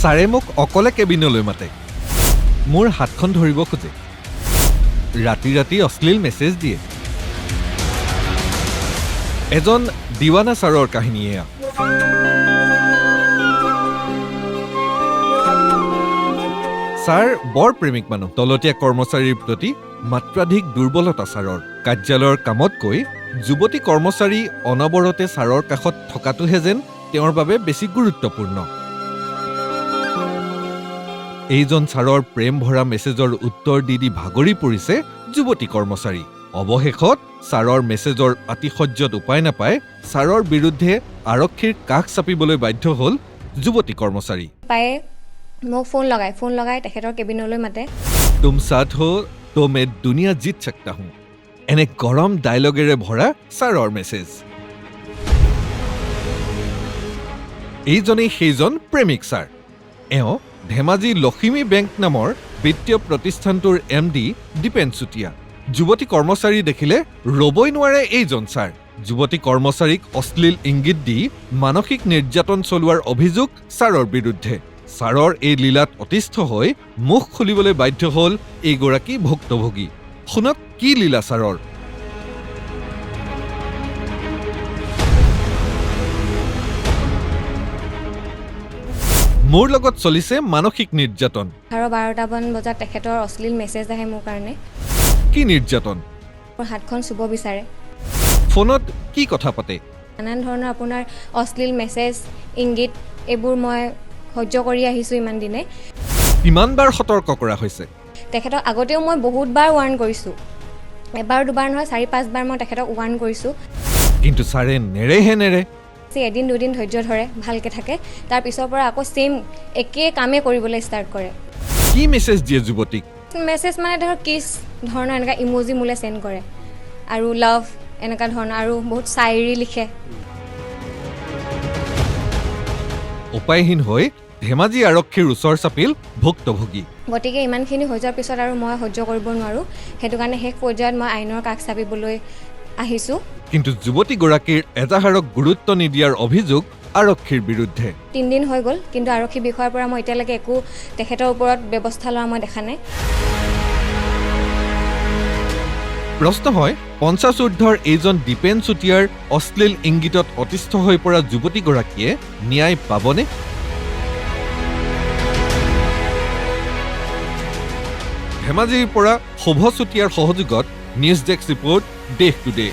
ছাৰে মোক অকলে কেবিনলৈ মাতে। মোৰ হাতখন ধৰিব খোজে। ৰাতি ৰাতি অশ্লীল মেছেজ দিয়ে। এজন দিৱানা ছাৰৰ কাহিনী এয়া ছাৰ বৰ প্ৰেমিক মানুহ। তলতীয়া কৰ্মচাৰীৰ প্ৰতি মাত্ৰাধিক দুৰ্বলতা ছাৰৰ। কাৰ্যালয়ৰ কামতকৈ যুৱতী কৰ্মচাৰী অনবৰতে ছাৰৰ কাষত থকাটোহে যেন তেওঁৰ বাবে বেছি গুৰুত্বপূৰ্ণ। এইজন ছাৰৰ প্ৰেম ভৰা মেছেজৰ উত্তৰ দি দি ভাগৰি পৰিছে যুৱতী কৰ্মচাৰী। অৱশেষত ছাৰৰ মেছেজৰ আতিশয্যত উপায় নাপাই ছাৰৰ বিৰুদ্ধে আৰক্ষীৰ কাষ চাপিবলৈ বাধ্য হ'ল যুৱতী কৰ্মচাৰী। পায়ে মোক ফোন ফোন লগাই তেখেতৰ কেবিনলৈ মাতে। তুম চাট হ তো মে দুনিয়া জিত এনে গৰম ডাইলগেৰে ভৰা ছাৰৰ মেছেজ। এইজনেই সেইজন প্ৰেমিক ছাৰ। এওঁ ধেমাজি লখিমী বেংক নামৰ বিত্তীয় প্ৰতিষ্ঠানটোৰ এম ডি দীপেন চুতীয়া। যুৱতী কৰ্মচাৰী দেখিলে ৰ'বই নোৱাৰে এইজন ছাৰ। যুৱতী কৰ্মচাৰীক অশ্লীল ইংগিত দি মানসিক নিৰ্যাতন চলোৱাৰ অভিযোগ ছাৰৰ বিৰুদ্ধে। ছাৰৰ এই লীলাত অতিষ্ঠ হৈ মুখ খুলিবলৈ বাধ্য হ'ল এইগৰাকী ভুক্তভোগী। শুনক কি লীলা ছাৰৰ। মোৰ লগত চলিছে মানসিক নিৰ্যাতন। এঘাৰ বাৰটামান বজাত তেখেতৰ অশ্লীল মেছেজ আহে মোৰ কাৰণে। কি নিৰ্যাতন? মোৰ হাতখন চুব বিচাৰে। ফোনত কি কথা পাতে? নানান ধৰণৰ আপোনাৰ অশ্লীল মেছেজ ইংগিত এইবোৰ মই সহ্য কৰি আহিছোঁ ইমান দিনে। কিমানবাৰ সতৰ্ক কৰা হৈছে? তেখেতক আগতেও মই বহুতবাৰ ৱাৰ্ণ কৰিছোঁ। এবাৰ দুবাৰ নহয় চাৰি পাঁচবাৰ মই তেখেতক ৱাৰ্ণ কৰিছোঁ। কিন্তু ছাৰে নেৰেহে নেৰে। এদিন দুদিন ধৈৰ্য ধৰে ভালকৈ থাকে। তাৰ পিছৰ পৰা আকৌ ছেইম একেই কামেই কৰিবলৈ ষ্টাৰ্ট কৰে। কি মেছেজ দিয়ে যুৱতীক? মেছেজ মানে ধৰক কিছ ধৰণৰ এনেকুৱা ইম'জি মোলৈ চেণ্ড কৰে। আৰু লাভ এনেকুৱা ধৰণৰ আৰু বহুত চায়েৰী লিখে। উপায়হীন হৈ ধেমাজি আৰক্ষীৰ ওচৰ চাপিল ভুক্তভোগী। গতিকে ইমানখিনি হৈ যোৱাৰ পিছত আৰু মই সহ্য কৰিব নোৱাৰোঁ। সেইটো কাৰণে শেষ পৰ্যায়ত মই আইনৰ কাষ চাপিবলৈ আহিছোঁ। কিন্তু যুৱতীগৰাকীৰ এজাহাৰক গুৰুত্ব নিদিয়াৰ অভিযোগ আৰক্ষীৰ বিৰুদ্ধে। তিনিদিন হৈ গ'ল কিন্তু আৰক্ষী বিষয়াৰ পৰা মই এতিয়ালৈকে একো তেখেতৰ ওপৰত ব্যৱস্থা লোৱা মই দেখা নাই। প্ৰশ্ন হয় পঞ্চাছ ঊৰ্ধৰ এইজন দীপেন চুতীয়াৰ অশ্লীল ইংগিতত অতিষ্ঠ হৈ পৰা যুৱতীগৰাকীয়ে ন্যায় পাবনে? ধেমাজিৰ পৰা শুভ চুতীয়াৰ সহযোগত news desk report day to day